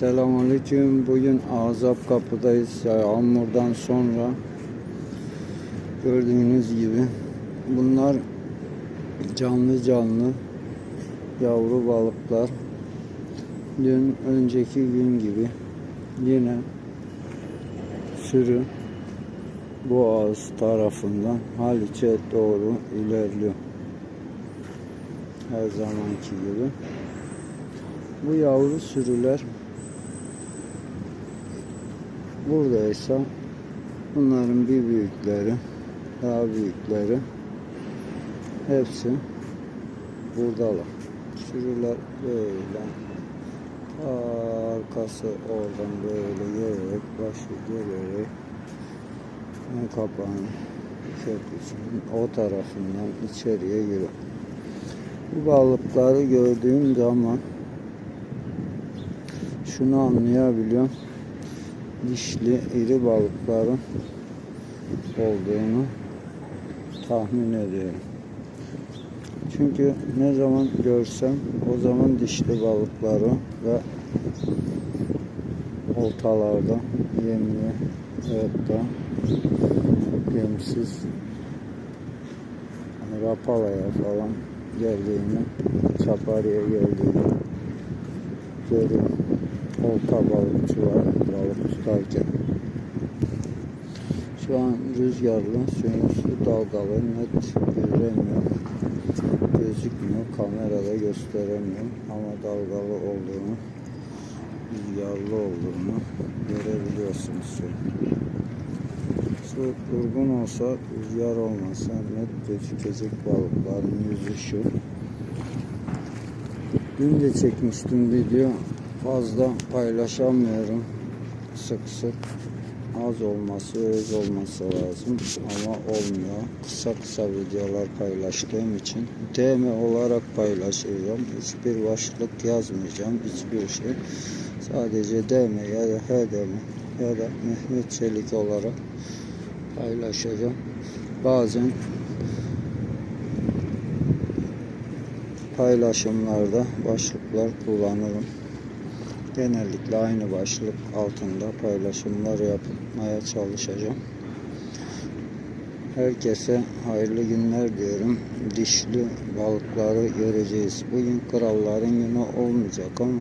Selamünaleyküm. Bugün Azap kapıdayız. Yağmurdan sonra gördüğünüz gibi bunlar canlı canlı yavru balıklar. Dün önceki gün gibi yine sürü Boğaz tarafından Haliç'e doğru ilerliyor. Her zamanki gibi. Bu yavru sürüler buradaysa bunların bir büyükleri daha büyükleri hepsi buradalar. Sürüler böyle arkası oradan böyle gelerek başı gelerek kapağın köprüsünün o tarafından içeriye giriyor. Bu balıkları gördüğüm zaman şunu anlayabiliyorum. Dişli iri balıkların olduğunu tahmin ediyorum. Çünkü ne zaman görsem o zaman dişli balıkları ve oltalarda yemli evet da yemsiz hani rapalaya falan geldiğini, çaparıya geldiğini görüyorum. Olta balıkçılar balık tutarken. Şu an rüzgarlı, suyun su dalgalı net göremiyor. Gözükmüyor, kamerada gösteremiyorum ama dalgalı olduğunu, rüzgarlı olduğunu görebiliyorsunuz. Su durgun olsa, rüzgar olmasa net gözükecek balıkların yüzü şu. Dün de çekmiştim video. Fazla paylaşamıyorum. Sık sık. Az olması, öz olması lazım ama olmuyor. Kısa kısa videolar paylaştığım için DM olarak paylaşacağım. Hiçbir başlık yazmayacağım. Hiçbir şey. Sadece DM ya da HDM ya da Mehmet Çelik olarak paylaşacağım. Bazen paylaşımlarda başlıklar kullanırım. Genellikle aynı başlık altında paylaşımlar yapmaya çalışacağım. Herkese hayırlı günler diyorum. Dişli balıkları göreceğiz. Bugün kralların günü olmayacak ama